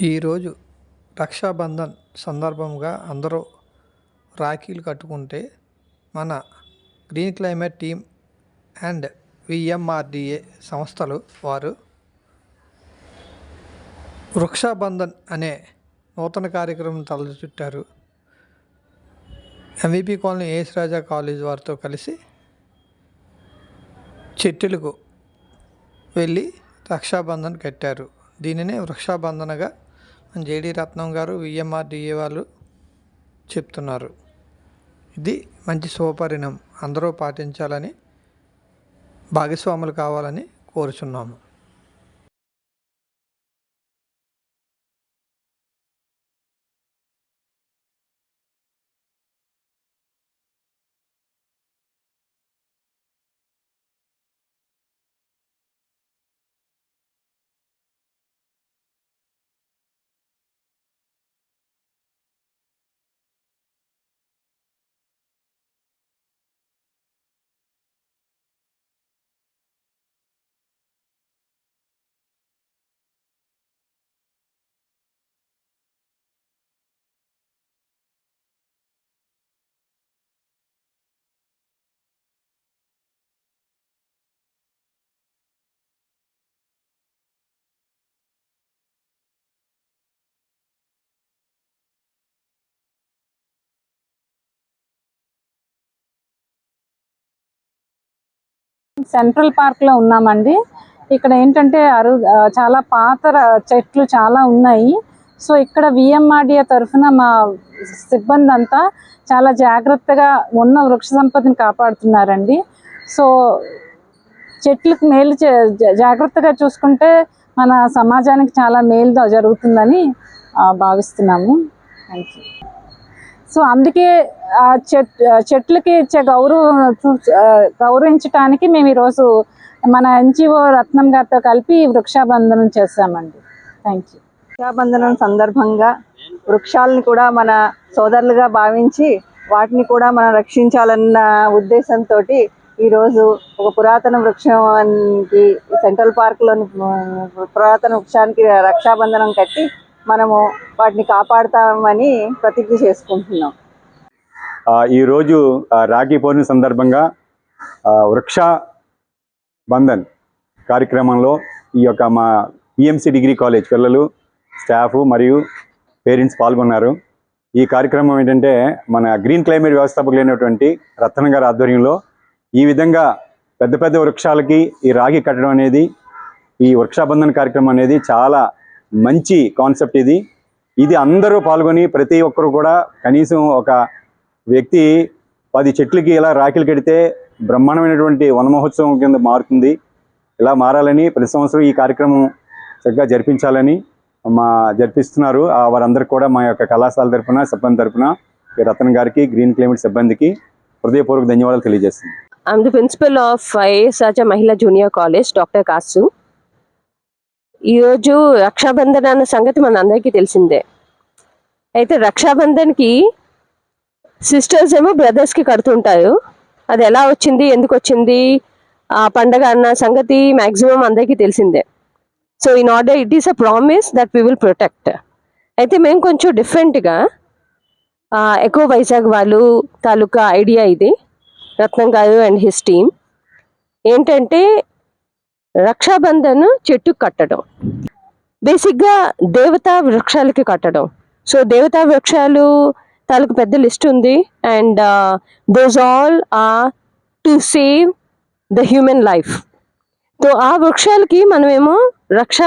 ఈరోజు రక్షాబంధన్ సందర్భంగా అందరూ రాఖీలు కట్టుకుంటే మన green climate team and VMRDA సంస్థలు వారు వృక్షాబంధన్ అనే నూతన కార్యక్రమం తలచుట్టారు. MVP colony AS Raja college వారితో కలిసి చెట్టులకు వెళ్ళి రక్షాబంధన్ కట్టారు. దీనినే వృక్షాబంధనగా జేడి రత్నం గారు విఎంఆర్డిఏ వాళ్ళు చెప్తున్నారు. ఇది మంచి శుభపరిణామం. అందరూ పాటించాలని భాగస్వాములు కావాలని కోరుచున్నాము. సెంట్రల్ పార్క్లో ఉన్నామండి. ఇక్కడ ఏంటంటే అరు చాలా పాత చెట్లు చాలా ఉన్నాయి. సో ఇక్కడ విఎంఆర్డిఏ తరఫున మా సిబ్బంది అంతా చాలా జాగ్రత్తగా ఉన్న వృక్ష సంపదని కాపాడుతున్నారండి. సో చెట్లకు మేలు చే- జా- జాగ్రత్తగా చూసుకుంటే మన సమాజానికి చాలా మేలు జరుగుతుందని భావిస్తున్నాము. థ్యాంక్ యూ సో అందుకే ఆ చెట్ చెట్లకి ఇచ్చే గౌరవం చూ- గౌరవించటానికి మేము ఈరోజు మన ఎన్జిఓ రత్నం గారితో కలిపి వృక్షాబంధనం చేస్తామండి థ్యాంక్ యూ. వృక్షాబంధనం సందర్భంగా వృక్షాలను కూడా మన సోదరులుగా భావించి వాటిని కూడా మనం రక్షించాలన్న ఉద్దేశంతో ఈరోజు ఒక పురాతన వృక్షానికి సెంట్రల్ పార్క్లోని పురాతన వృక్షానికి రక్షాబంధనం కట్టి మనము వాటిని కాపాడుతామని ప్రతిజ్ఞ చేసుకుంటున్నాం. ఆ, ఈరోజు రాఖీ పౌర్ణమి సందర్భంగా ఆ, వృక్ష బంధన్ కార్యక్రమంలో ఈ యొక్క మా పిఎంసి డిగ్రీ కాలేజ్ పిల్లలు స్టాఫ్ మరియు పేరెంట్స్ పాల్గొన్నారు. ఈ కార్యక్రమం ఏంటంటే మన గ్రీన్ క్లైమేట్ వ్యవస్థాపకులైనటువంటి రత్న గారి ఆధ్వర్యంలో ఈ విధంగా పెద్ద పెద్ద వృక్షాలకి ఈ రాగి కట్టడం అనేది ఈ వృక్షాబంధన కార్యక్రమం అనేది చాలా మంచి కాన్సెప్ట్ ఇది. ఇది అందరూ పాల్గొని ప్రతి ఒక్కరు కూడా కనీసం ఒక వ్యక్తి పది చెట్లకి ఇలా రాఖీలు కడితే బ్రహ్మాండమైనటువంటి వన మహోత్సవం కింద మారుతుంది. ఇలా మారాలని ప్రతి సంవత్సరం ఈ కార్యక్రమం చక్కగా జరిపించాలని మా జరిపిస్తున్నారు. ఆ వారందరికీ కూడా మా యొక్క కళాశాల తరఫున సిబ్బంది తరఫున రతన్ గారికి గ్రీన్ క్లైమేట్ సిబ్బందికి హృదయపూర్వక ధన్యవాదాలు తెలియజేస్తుంది I'm the principal of IAS మహిళా జూనియర్ కాలేజ్ డాక్టర్ కాసు ఈరోజు రక్షాబంధన్ అన్న సంగతి మన అందరికీ తెలిసిందే. అయితే రక్షాబంధన్కి సిస్టర్స్ ఏమో బ్రదర్స్కి కడుతుంటారు. అది ఎలా వచ్చింది ఎందుకు వచ్చింది ఆ పండగ అన్న సంగతి మ్యాక్సిమం అందరికీ తెలిసిందే. So in order it is a promise that we will protect అయితే మేము కొంచెం డిఫరెంట్గా ఎక్కువ వైజాగ్ వాళ్ళు తాలూకా ఐడియా ఇది రత్నం గారు అండ్ హిస్ టీమ్ ఏంటంటే రక్షాబంధన్ చెట్టు కట్టడం. బేసిక్గా దేవతా వృక్షాలకి కట్టడం. సో దేవతా వృక్షాలు తాలూకు పెద్ద లిస్ట్ ఉంది. And those all are to save the human life so ఆ వృక్షాలకి మనమేమో రక్ష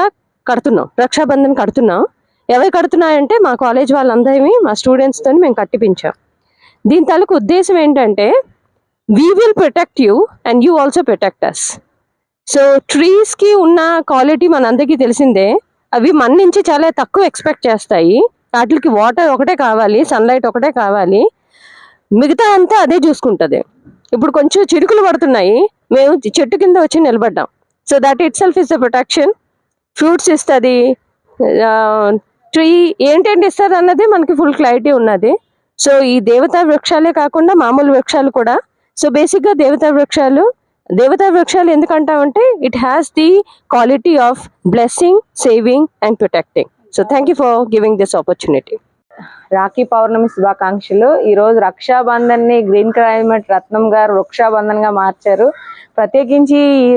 కడుతున్నాం. రక్షాబంధన్ కడుతున్నాం. ఎవరు కడుతున్నాయంటే మా కాలేజ్ వాళ్ళందరివి మా స్టూడెంట్స్తో మేము కట్టిపించాం. దీని తాలూకు ఉద్దేశం ఏంటంటే we will protect you and you also protect us so ట్రీస్కి ఉన్న క్వాలిటీ మనందరికీ తెలిసిందే. అవి మన నుంచి చాలా తక్కువ ఎక్స్పెక్ట్ చేస్తాయి. వాటికి వాటర్ ఒకటే కావాలి సన్లైట్ ఒకటే కావాలి. మిగతా అంతా అదే చూసుకుంటుంది. ఇప్పుడు కొంచెం చిరుకులు పడుతున్నాయి. మేము చెట్టు కింద వచ్చి నిలబడ్డాం. So that itself is the protection fruits ఇస్తుంది ట్రీ ఏంటేంటి ఇస్తుంది అన్నది మనకి ఫుల్ క్లారిటీ ఉన్నది. సో ఈ దేవతా వృక్షాలే కాకుండా మామూలు వృక్షాలు కూడా. సో బేసిక్గా దేవతా వృక్షాలు దేవతా వృక్షాలు ఎందుకంటామంటే it has the quality of blessing saving and protecting so thank you for giving this opportunity Rakhi Pournami శుభాకాంక్షలు. ఈరోజు రక్షాబంధన్ని గ్రీన్ క్లైమేట్ రత్నం గారు వృక్షాబంధన్గా మార్చారు. ప్రత్యేకించి ఈ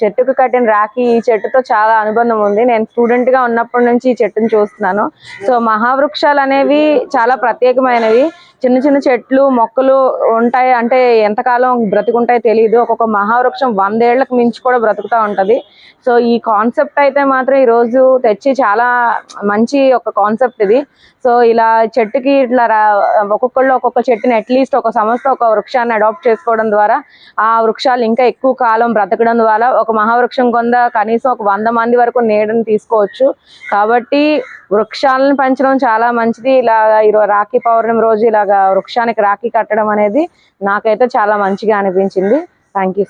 చెట్టుకు కట్టిన రాఖీ ఈ చెట్టుతో చాలా అనుబంధం ఉంది. నేను స్టూడెంట్గా ఉన్నప్పటి నుంచి ఈ చెట్టును చూస్తున్నాను. సో మహావృక్షాలు అనేవి చాలా ప్రత్యేకమైనవి. చిన్న చిన్న చెట్లు మొక్కలు ఉంటాయి. అంటే ఎంతకాలం బ్రతుకుంటాయో తెలియదు ఒక్కొక్క మహావృక్షం వందేళ్ళకు మించి కూడా బ్రతుకుతూ ఉంటది. సో ఈ కాన్సెప్ట్ అయితే మాత్రం ఈ రోజు తెచ్చి చాలా మంచి ఒక కాన్సెప్ట్ ఇది. సో ఇలా చెట్టుకి ఇట్లా రా- ఒక్కొక్కళ్ళు ఒక్కొక్క చెట్టుని అట్లీస్ట్ ఒక సంస్థ ఒక వృక్షాన్ని అడాప్ట్ చేసుకోవడం ద్వారా ఆ వృక్షాలు ఇంకా ఎక్కువ కాలం బ్రతకడం ద్వారా ఒక మహావృక్షం కొంద కనీసం ఒక వంద మంది వరకు నీడని తీసుకోవచ్చు. కాబట్టి వృక్షాలను పెంచడం చాలా మంచిది. ఇలా ఈరోజు రాఖీ పౌర్ణమి రోజు ఇలా ఇలాగా వృక్షానికి రాఖీ కట్టడం అనేది నాకైతే చాలా మంచిగా అనిపించింది. Thank you